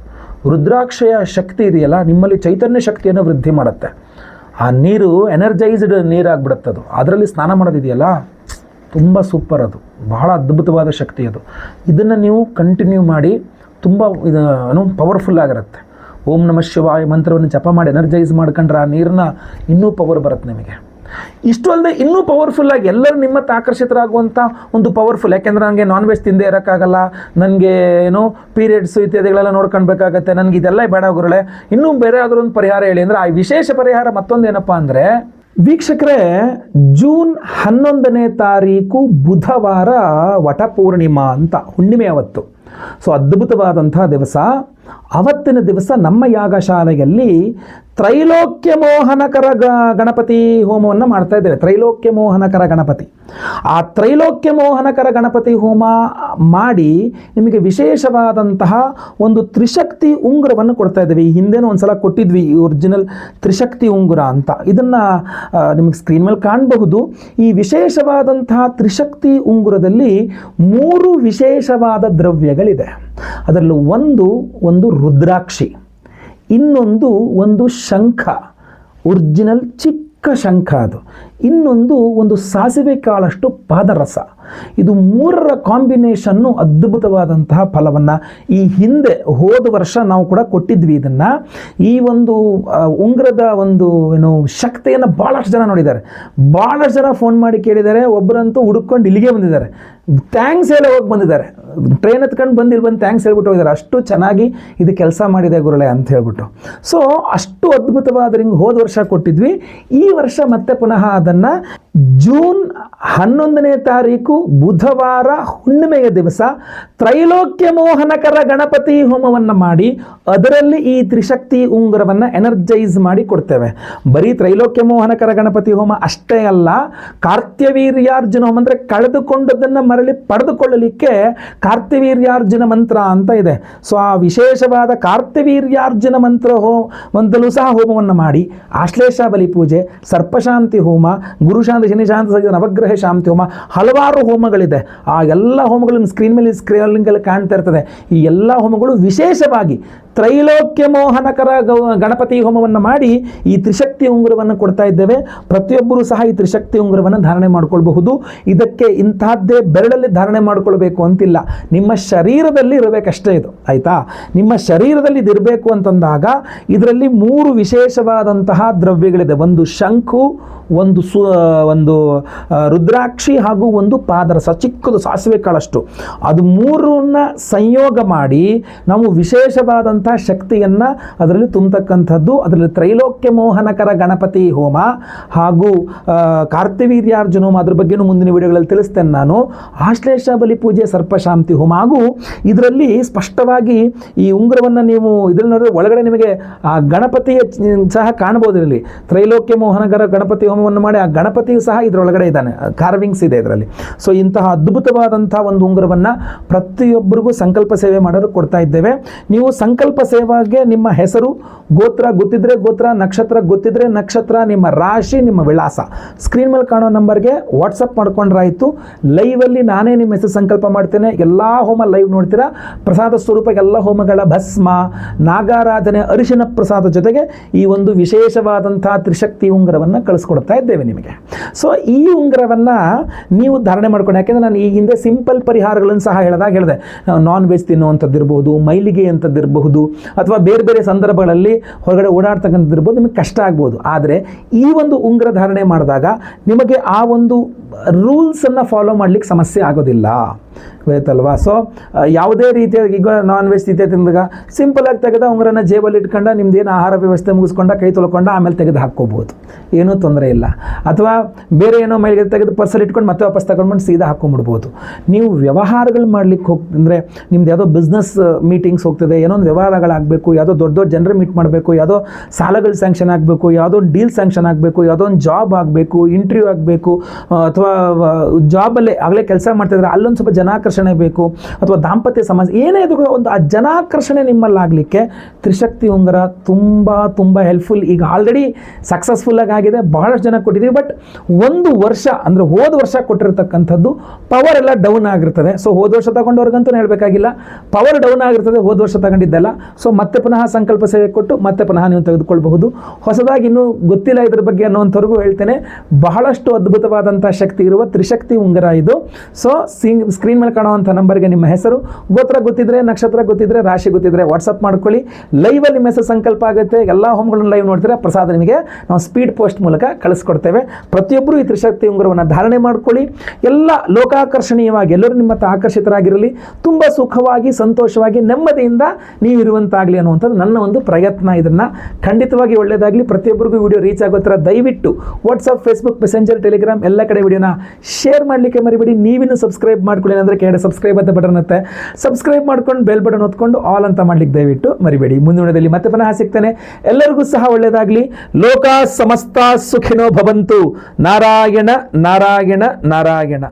ರುದ್ರಾಕ್ಷಯ ಶಕ್ತಿ ಇದೆಯಲ್ಲ, ನಿಮ್ಮಲ್ಲಿ ಚೈತನ್ಯ ಶಕ್ತಿಯನ್ನು ವೃದ್ಧಿ ಮಾಡುತ್ತೆ. ಆ ನೀರು ಎನರ್ಜೈಸ್ಡ್ ನೀರಾಗ್ಬಿಡುತ್ತೆ ಅದು. ಅದರಲ್ಲಿ ಸ್ನಾನ ಮಾಡೋದಿದೆಯಲ್ಲ? ತುಂಬ ಸೂಪರ್ ಅದು. ಬಹಳ ಅದ್ಭುತವಾದ ಶಕ್ತಿ ಅದು. ಇದನ್ನು ನೀವು ಕಂಟಿನ್ಯೂ ಮಾಡಿ ತುಂಬ ಇದು ಪವರ್ಫುಲ್ ಆಗಿರುತ್ತೆ. ಓಂ ನಮಃ ಶಿವಾಯ ಮಂತ್ರವನ್ನು ಜಪ ಮಾಡಿ ಎನರ್ಜೈಸ್ ಮಾಡ್ಕೊಂಡ್ರೆ ಆ ನೀರನ್ನ ಇನ್ನೂ ಪವರ್ ಬರುತ್ತೆ ನಿಮಗೆ. ಇಷ್ಟು ಅಲ್ಲದೆ ಇನ್ನೂ ಪವರ್ಫುಲ್ಲಾಗಿ ಎಲ್ಲರೂ ನಿಮ್ಮತ್ತ ಆಕರ್ಷಿತರಾಗುವಂಥ ಒಂದು ಪವರ್ಫುಲ್ ಯಾಕೆಂದ್ರೆ ನನಗೆ ನಾನ್ ವೆಜ್ ತಿಂದೇ ಇರೋಕ್ಕಾಗಲ್ಲ ನನಗೆ ಏನು ಪೀರಿಯಡ್ಸು ಇತ್ಯಾದಿಗಳೆಲ್ಲ ನೋಡ್ಕೊಳ್ಬೇಕಾಗತ್ತೆ, ನನಗೆ ಇದೆಲ್ಲ ಬೇಡ ಗುರುಳೆ ಇನ್ನೂ ಬೇರೆ ಯಾವ್ದಾದ್ರು ಒಂದು ಪರಿಹಾರ ಹೇಳಿ. ಅಂದರೆ ಆ ವಿಶೇಷ ಪರಿಹಾರ ಮತ್ತೊಂದು ಏನಪ್ಪ ಅಂದರೆ ವೀಕ್ಷಕರೇ ಜೂನ್ ಹನ್ನೊಂದನೇ ತಾರೀಕು ಬುಧವಾರ ವಟಪೂರ್ಣಿಮಾ ಅಂತ ಹುಣ್ಣಿಮೆ ಅವತ್ತು. ಸೊ ಅದ್ಭುತವಾದಂಥ ದಿವಸ. ಅವತ್ತಿನ ದಿವಸ ನಮ್ಮ ಯಾಗಶಾಲೆಯಲ್ಲಿ ತ್ರೈಲೋಕ್ಯ ಮೋಹನಕರ ಗ, ಗಣಪತಿ ಹೋಮವನ್ನು ಮಾಡ್ತಾ ಇದ್ದೇವೆ ತ್ರೈಲೋಕ್ಯ ಮೋಹನಕರ ಗಣಪತಿ. ಆ ತ್ರೈಲೋಕ್ಯ ಮೋಹನಕರ ಗಣಪತಿ ಹೋಮ ಮಾಡಿ ನಿಮಗೆ ವಿಶೇಷವಾದಂತಹ ಒಂದು ತ್ರಿಶಕ್ತಿ ಉಂಗುರವನ್ನು ಕೊಡ್ತಾ ಇದ್ದೇವೆ. ಈ ಹಿಂದೆನೂ ಒಂದ್ಸಲ ಕೊಟ್ಟಿದ್ವಿ ಈ ಒರಿಜಿನಲ್ ತ್ರಿಶಕ್ತಿ ಉಂಗುರ ಅಂತ. ಇದನ್ನು ನಿಮಗೆ ಸ್ಕ್ರೀನ್ ಮೇಲೆ ಕಾಣಬಹುದು. ಈ ವಿಶೇಷವಾದಂತಹ ತ್ರಿಶಕ್ತಿ ಉಂಗುರದಲ್ಲಿ ಮೂರು ವಿಶೇಷವಾದ ದ್ರವ್ಯಗಳಿದೆ. ಅದರಲ್ಲಿ ಒಂದು ಒಂದು ರುದ್ರಾಕ್ಷಿ, ಇನ್ನೊಂದು ಒಂದು ಶಂಖ, ಒರಿಜಿನಲ್ ಚಿಕ್ಕ ಶಂಖ ಅದು. ಇನ್ನೊಂದು ಒಂದು ಸಾಸಿವೆ ಕಾಳಷ್ಟು ಪಾದರಸ. ಇದು ಮೂರರ ಕಾಂಬಿನೇಷನ್ನು ಅದ್ಭುತವಾದಂತಹ ಫಲವನ್ನು ಈ ಹಿಂದೆ ಹೋದ ವರ್ಷ ನಾವು ಕೂಡ ಕೊಟ್ಟಿದ್ವಿ ಇದನ್ನು. ಈ ಒಂದು ಉಂಗ್ರದ ಒಂದು, ಏನು, ಶಕ್ತಿಯನ್ನು ಭಾಳಷ್ಟು ಜನ ನೋಡಿದ್ದಾರೆ. ಭಾಳಷ್ಟು ಜನ ಫೋನ್ ಮಾಡಿ ಕೇಳಿದ್ದಾರೆ ಒಬ್ಬರಂತೂ ಹುಡುಕೊಂಡು ಇಲ್ಲಿಗೆ ಬಂದಿದ್ದಾರೆ. ಥ್ಯಾಂಕ್ಸ್ ಹೇಳಿ ಹೋಗಿ ಬಂದಿದ್ದಾರೆ. ಟ್ರೈನ್ ಹತ್ಕೊಂಡು ಬಂದು ಬಂದು ಥ್ಯಾಂಕ್ಸ್ ಹೇಳ್ಬಿಟ್ಟು ಹೋಗಿದ್ದಾರೆ ಅಷ್ಟು ಚೆನ್ನಾಗಿ ಇದು ಕೆಲಸ ಮಾಡಿದೆ ಗುರುಳೆ ಅಂತ ಹೇಳ್ಬಿಟ್ಟು. ಸೊ ಅಷ್ಟು ಅದ್ಭುತವಾದ ಹಿಂಗೆ ಹೋದ ವರ್ಷ ಕೊಟ್ಟಿದ್ವಿ. ಈ ವರ್ಷ ಮತ್ತೆ ಪುನಃ ಅದನ್ನು ಜೂನ್ ಹನ್ನೊಂದನೇ ತಾರೀಕು ಬುಧವಾರ ಹುಣ್ಣಿಮೆಯ ದಿವಸ ತ್ರೈಲೋಕ್ಯ ಮೋಹನಕರ ಗಣಪತಿ ಹೋಮವನ್ನು ಮಾಡಿ ಅದರಲ್ಲಿ ಈ ತ್ರಿಶಕ್ತಿ ಉಂಗುರವನ್ನು ಎನರ್ಜೈಸ್ ಮಾಡಿ ಕೊಡ್ತೇವೆ. ಬರೀ ತ್ರೈಲೋಕ್ಯ ಮೋಹನಕರ ಗಣಪತಿ ಹೋಮ ಅಷ್ಟೇ ಅಲ್ಲ, ಕಾರ್ತ್ಯವೀರ್ಯಾರ್ಜುನ ಹೋಮ ಅಂದರೆ ಕಳೆದುಕೊಂಡದನ್ನು ಮರಳಿ ಪಡೆದುಕೊಳ್ಳಲಿಕ್ಕೆ ಕಾರ್ತ್ಯವೀರ್ಯಾರ್ಜುನ ಮಂತ್ರ ಅಂತ ಇದೆ. ಸೊ, ಆ ವಿಶೇಷವಾದ ಕಾರ್ತ್ಯವೀರ್ಯಾರ್ಜುನ ಮಂತ್ರ ಹೋ ಮಂತ್ರಲೂ ಸಹ ಹೋಮವನ್ನು ಮಾಡಿ. ಆಶ್ಲೇಷ ಬಲಿ ಪೂಜೆ, ಸರ್ಪಶಾಂತಿ ಹೋಮ, ಗುರುಶಾಂತಿ ಶನಿಶಾಂತಿ ಸಹಿತ ನವಗ್ರಹ ಶಾಂತಿ, ಹೋಮ, ಹಲವಾರು ಹೋಮಗಳಿದೆ. ಆ ಎಲ್ಲ ಹೋಮಗಳನ್ನು ಸ್ಕ್ರೀನ್ ಮೇಲೆ ಸ್ಕ್ರೀನ್ಗಳಲ್ಲಿ ಕಾಣ್ತಾ ಇರ್ತದೆ. ಈ ಎಲ್ಲ ಹೋಮಗಳು ವಿಶೇಷವಾಗಿ ತ್ರೈಲೋಕ್ಯ ಮೋಹನಕರ ಗಣಪತಿ ಹೋಮವನ್ನು ಮಾಡಿ ಈ ತ್ರಿಶಕ್ತಿ ಉಂಗುರವನ್ನು ಕೊಡ್ತಾ ಇದ್ದೇವೆ. ಪ್ರತಿಯೊಬ್ಬರೂ ಸಹ ಈ ತ್ರಿಶಕ್ತಿ ಉಂಗುರವನ್ನು ಧಾರಣೆ ಮಾಡಿಕೊಳ್ಬಹುದು. ಇದಕ್ಕೆ ಇಂತಹದ್ದೇ ಬೆರಳಲ್ಲಿ ಧಾರಣೆ ಮಾಡಿಕೊಳ್ಬೇಕು ಅಂತಿಲ್ಲ. ನಿಮ್ಮ ಶರೀರದಲ್ಲಿ ಇರಬೇಕಷ್ಟೇ ಇದು. ಆಯಿತಾ? ನಿಮ್ಮ ಶರೀರದಲ್ಲಿ ಇದಿರಬೇಕು ಅಂತಂದಾಗ, ಇದರಲ್ಲಿ ಮೂರು ವಿಶೇಷವಾದಂತಹ ದ್ರವ್ಯಗಳಿದೆ. ಒಂದು ಶಂಖು ಒಂದು ಸು ಒಂದು ರುದ್ರಾಕ್ಷಿ ಹಾಗೂ ಒಂದು ಪಾದರಸ, ಚಿಕ್ಕದು ಸಾಸಿವೆ ಕಾಳಷ್ಟು. ಅದು ಮೂರನ್ನ ಸಂಯೋಗ ಮಾಡಿ ನಾವು ವಿಶೇಷವಾದಂಥ ಶಕ್ತಿಯನ್ನು ಅದರಲ್ಲಿ ತುಂಬತಕ್ಕಂಥದ್ದು, ಅದರಲ್ಲಿ ತ್ರೈಲೋಕ್ಯ ಮೋಹನಕರ ಗಣಪತಿ ಹೋಮ ಹಾಗೂ ಕಾರ್ತಿವೀರ್ಯಾರ್ಜುನ ಹೋಮ ಅದ್ರ ಬಗ್ಗೆನೂ ಮುಂದಿನ ವಿಡಿಯೋಗಳಲ್ಲಿ ತಿಳಿಸ್ತೇನೆ ನಾನು. ಆಶ್ಲೇಷ ಬಲಿ ಪೂಜೆ ಸರ್ಪಶಾಂತಿ ಹೋಮ ಹಾಗೂ ಇದರಲ್ಲಿ ಸ್ಪಷ್ಟವಾಗಿ ಈ ಉಂಗುರವನ್ನು ನೀವು ಇದರಲ್ಲಿ ನೋಡಿದ್ರೆ ಒಳಗಡೆ ನಿಮಗೆ ಆ ಗಣಪತಿಯ ಸಹ ಕಾಣಬಹುದು ಇದರಲ್ಲಿ. ತ್ರೈಲೋಕ್ಯ ಮೋಹನಕರ ಗಣಪತಿ ಹೋಮವನ್ನು ಮಾಡಿ ಆ ಗಣಪತಿಯು ಸಹ ಇದರೊಳಗಡೆ ಇದ್ದಾನೆ. ಕಾರ್ವಿಂಗ್ಸ್ ಇದೆ ಇದರಲ್ಲಿ. ಸೊ ಇಂತಹ ಅದ್ಭುತವಾದಂತಹ ಒಂದು ಉಂಗುರವನ್ನು ಪ್ರತಿಯೊಬ್ಬರಿಗೂ ಸಂಕಲ್ಪ ಸೇವೆ ಮಾಡಲು ಕೊಡ್ತಾ ಇದ್ದೇವೆ. ನೀವು ಸಂಕಲ್ಪ ಸೇವೆಗೆ ನಿಮ್ಮ ಹೆಸರು, ಗೋತ್ರ ಗೊತ್ತಿದ್ರೆ ಗೋತ್ರ, ನಕ್ಷತ್ರ ಗೊತ್ತಿದ್ರೆ ನಕ್ಷತ್ರ, ನಿಮ್ಮ ರಾಶಿ, ನಿಮ್ಮ ವಿಳಾಸ. ಸ್ಕ್ರೀನ್ ಮೇಲೆ ಕಾಣೋ ನಂಬರ್ಗೆ ವಾಟ್ಸಪ್ ಮಾಡ್ಕೊಂಡ್ರಾಯ್ತು. ಲೈವಲ್ಲಿ ನಾನೇ ನಿಮ್ಮ ಹೆಸರು ಸಂಕಲ್ಪ ಮಾಡ್ತೇನೆ. ಎಲ್ಲ ಹೋಮ ಲೈವ್ ನೋಡ್ತೀರಾ? ಪ್ರಸಾದ ಸ್ವರೂಪ ಎಲ್ಲ ಹೋಮಗಳ ಭಸ್ಮ, ನಾಗಾರಾಧನೆ, ಅರಿಶಿನ ಪ್ರಸಾದ ಜೊತೆಗೆ ಈ ಒಂದು ವಿಶೇಷವಾದಂತಹ ತ್ರಿಶಕ್ತಿ ಉಂಗುರವನ್ನು ಕಳಿಸ್ಕೊಡ್ತಾ ಇದ್ದೇವೆ ನಿಮಗೆ. ಸೊ ಈ ಉಂಗುರವನ್ನು ನೀವು ಧಾರಣೆ ಮಾಡ್ಕೊಂಡು, ಯಾಕೆಂದರೆ ನಾನು ಈ ಹಿಂದೆ ಸಿಂಪಲ್ ಪರಿಹಾರಗಳನ್ನು ಸಹ ಹೇಳಿದಾಗ ಹೇಳಿದೆ. ನಾನ್ ವೆಜ್ ತಿನ್ನುವಂಥದ್ದು ಇರಬಹುದು ಮೈಲಿಗೆ ಅಂಥದ್ದಿರಬಹುದು ಅಥವಾ ಬೇರೆ ಬೇರೆ ಸಂದರ್ಭಗಳಲ್ಲಿ ಹೊರಗಡೆ ಓಡಾಡ್ತಕ್ಕಂಥದ್ದು ಇರ್ಬೋದು, ನಿಮಗೆ ಕಷ್ಟ ಆಗ್ಬೋದು. ಆದರೆ ಈ ಒಂದು ಉಂಗುರ ಧಾರಣೆ ಮಾಡಿದಾಗ ನಿಮಗೆ ಆ ಒಂದು ರೂಲ್ಸನ್ನು ಫಾಲೋ ಮಾಡಲಿಕ್ಕೆ ಸಮಸ್ಯೆ ಆಗೋದಿಲ್ಲ. ಗೊತ್ತಲ್ವಾ ಸೊ ಯಾವುದೇ ರೀತಿಯಾಗಿ ಈಗ ನಾನ್ ವೆಜ್ ತಿಂತೆ ತಿಂದಾಗ ಸಿಂಪಲ್ ಆಗಿ ತೆಗೆದ ಉಂಗುರನ ಜೇಬಲ್ಲಿ ಇಟ್ಕೊಂಡ, ನಿಮ್ದೇನು ಆಹಾರ ವ್ಯವಸ್ಥೆ ಮುಗಿಸ್ಕೊಂಡ, ಕೈ ತೊಳ್ಕೊಂಡು, ಆಮೇಲೆ ತೆಗೆದು ಹಾಕ್ಕೋಬೋದು. ಏನೂ ತೊಂದರೆ ಇಲ್ಲ. ಅಥವಾ ಬೇರೆ ಏನೋ ಮೈಗೆ ತೆಗೆದು ಪರ್ಸಲ್ ಇಟ್ಕೊಂಡು ಮತ್ತೆ ವಾಪಸ್ ತಗೊಂಡ್ಬಂದು ಸೀದಾ ಹಾಕ್ಕೊಂಡ್ಬಿಡ್ಬೋದು ನೀವು ವ್ಯವಹಾರಗಳು ಮಾಡ್ಲಿಕ್ಕೆ ಹೋಗ್, ಅಂದರೆ ನಿಮ್ದು ಯಾವುದೋ ಬಿಸ್ನೆಸ್ ಮೀಟಿಂಗ್ಸ್ ಹೋಗ್ತದೆ, ಏನೋ ಒಂದು ವ್ಯವಹಾರಗಳಾಗಬೇಕು, ಯಾವುದೋ ದೊಡ್ಡ ದೊಡ್ಡ ಜನರ ಮೀಟ್ ಮಾಡಬೇಕು, ಯಾವುದೋ ಸಾಲಗಳು ಸ್ಯಾಂಕ್ಷನ್ ಆಗಬೇಕು, ಯಾವುದೋ ಡೀಲ್ ಸ್ಯಾಂಕ್ಷನ್ ಆಗಬೇಕು, ಯಾವುದೋ ಒಂದು ಜಾಬ್ ಆಗಬೇಕು ಇಂಟರ್ವ್ಯೂ ಆಗಬೇಕು ಅಥವಾ ಜಾಬಲ್ಲೇ ಆಗಲೇ ಕೆಲಸ ಮಾಡ್ತಿದ್ರೆ ಅಲ್ಲೊಂದು ಸ್ವಲ್ಪ ಜನಾಕರ್ಷಣೆ ಬೇಕು ಅಥವಾ ದಾಂಪತ್ಯ ಸಮಸ್ಯೆ ಏನೇ ಇದ್ರು ಒಂದು ಆ ಜನಾಕರ್ಷಣೆ ನಿಮ್ಮಲ್ಲಾಗಲಿಕ್ಕೆ ತ್ರಿಶಕ್ತಿ ಉಂಗುರ ತುಂಬ ತುಂಬ ಹೆಲ್ಪ್ಫುಲ್ ಈಗ ಆಲ್ರೆಡಿ ಸಕ್ಸಸ್ಫುಲ್ಲಾಗಿ ಆಗಿದೆ, ಬಹಳಷ್ಟು ಜನ ಕೊಟ್ಟಿದ್ದೀವಿ ಬಟ್ ಒಂದು ವರ್ಷ, ಅಂದರೆ ಹೋದ ವರ್ಷ ಕೊಟ್ಟಿರ್ತಕ್ಕಂಥದ್ದು ಪವರ್ ಎಲ್ಲ ಡೌನ್ ಆಗಿರ್ತದೆ. ಸೊ ಹೋದ ವರ್ಷ ತಗೊಂಡವ್ರಿಗಂತೂ ಹೇಳಬೇಕಾಗಿಲ್ಲ ಪವರ್ ಡೌನ್ ಆಗಿರ್ತದೆ, ಹೋದ ವರ್ಷ ತಗೊಂಡಿದ್ದಲ್ಲ. ಸೊ ಮತ್ತೆ ಪುನಃ ಸಂಕಲ್ಪ ಸೇವೆ ಕೊಟ್ಟು ಮತ್ತೆ ಪುನಃ ನೀವು ತೆಗೆದುಕೊಳ್ಬಹುದು. ಹೊಸದಾಗಿ ಇನ್ನೂ ಗೊತ್ತಿಲ್ಲ ಇದ್ರ ಬಗ್ಗೆ ಅನ್ನೋಂಥವ್ರಿಗೂ ಹೇಳ್ತೇನೆ, ಬಹಳಷ್ಟು ಅದ್ಭುತವಾದಂಥ ಶಕ್ತಿ ಇರುವ ತ್ರಿಶಕ್ತಿ ಉಂಗುರ ಇದು. ಸೊ ಸಿಂಗ್ ಸ್ಕ್ರೀನ್ ಮೇಲೆ ಕಾಣುವಂಥ ನಂಬರ್ಗೆ ನಿಮ್ಮ ಹೆಸರು, ಗೋತ್ರ ಗೊತ್ತಿದ್ರೆ, ನಕ್ಷತ್ರ ಗೊತ್ತಿದ್ರೆ, ರಾಶಿ ಗೊತ್ತಿದ್ರೆ ವಾಟ್ಸಪ್ ಮಾಡ್ಕೊಳ್ಳಿ. ಲೈವಲ್ಲಿ ನಿಮ್ಮ ಹೆಸರು ಸಂಕಲ್ಪ ಆಗುತ್ತೆ. ಎಲ್ಲ ಹೋಮ್ಗಳನ್ನು ಲೈವ್ ನೋಡ್ತೀರಾ? ಪ್ರಸಾದ ನಿಮಗೆ ನಾವು ಸ್ಪೀಡ್ ಪೋಸ್ಟ್ ಮೂಲಕ ಕಳಿಸ್ಕೊಡ್ತೇವೆ. ಪ್ರತಿಯೊಬ್ಬರು ಈ ತ್ರಿಶಕ್ತಿ ಉಂಗುರವನ್ನು ಧಾರಣೆ ಮಾಡ್ಕೊಳ್ಳಿ. ಎಲ್ಲ ಲೋಕಾಕರ್ಷಣೀಯವಾಗಿ ಎಲ್ಲರೂ ನಿಮ್ಮ ಆಕರ್ಷಿತರಾಗಿರಲಿ. ತುಂಬ ಸುಖವಾಗಿ, ಸಂತೋಷವಾಗಿ, ನೆಮ್ಮದಿಯಿಂದ ನೀವು ಇರುವಂತಾಗಲಿ ಅನ್ನುವಂಥದ್ದು ನನ್ನ ಒಂದು ಪ್ರಯತ್ನ ಇದನ್ನು. ಖಂಡಿತವಾಗಿ ಒಳ್ಳೆಯದಾಗಲಿ ಪ್ರತಿಯೊಬ್ಬರಿಗೂ ವಿಡಿಯೋ ರೀಚ್ ಆಗೋ ದಯವಿಟ್ಟು ವಾಟ್ಸಪ್ ಫೇಸ್ಬುಕ್ ಮೆಸೆಂಜರ್ ಟೆಲಿಗ್ರಾಮ್ ಎಲ್ಲ ಕಡೆ ವಿಡಿಯೋನ ಶೇರ್ ಮಾಡಲಿಕ್ಕೆ ಮರಿಬೇಡಿ. ನೀವಿನ್ನು ಸಬ್ಸ್ಕ್ರೈಬ್ ಮಾಡ್ಕೊಳ್ಳಿ. ಅಂದರೆ ಕೆಳಗಡೆ ಸಬ್ಸ್ಕ್ರೈಬ್ ಅಂತ ಬಟನ್ ಇರುತ್ತೆ. ಸಬ್ಸ್ಕ್ರೈಬ್ ಮಾಡ್ಕೊಂಡು ಬೆಲ್ ಬಟನ್ ಹೊತ್ಕೊಂಡು ಆಲ್ ಅಂತ ಮಾಡ್ಲಿಕ್ಕೆ ದಯವಿಟ್ಟು ಮರಿಬೇಡಿ. ಮುಂದಿನದಲ್ಲಿ ಮತ್ತೆ ಪುನಃ ಸಿಗ್ತೇನೆ. ಎಲ್ಲರಿಗೂ ಸಹ ಒಳ್ಳೆಯದಾಗಲಿ ಲೋಕ ಸಮಸ್ತ ಸುಖಿನೋ ಭವಂತು. ನಾರಾಯಣ ನಾರಾಯಣ ನಾರಾಯಣ.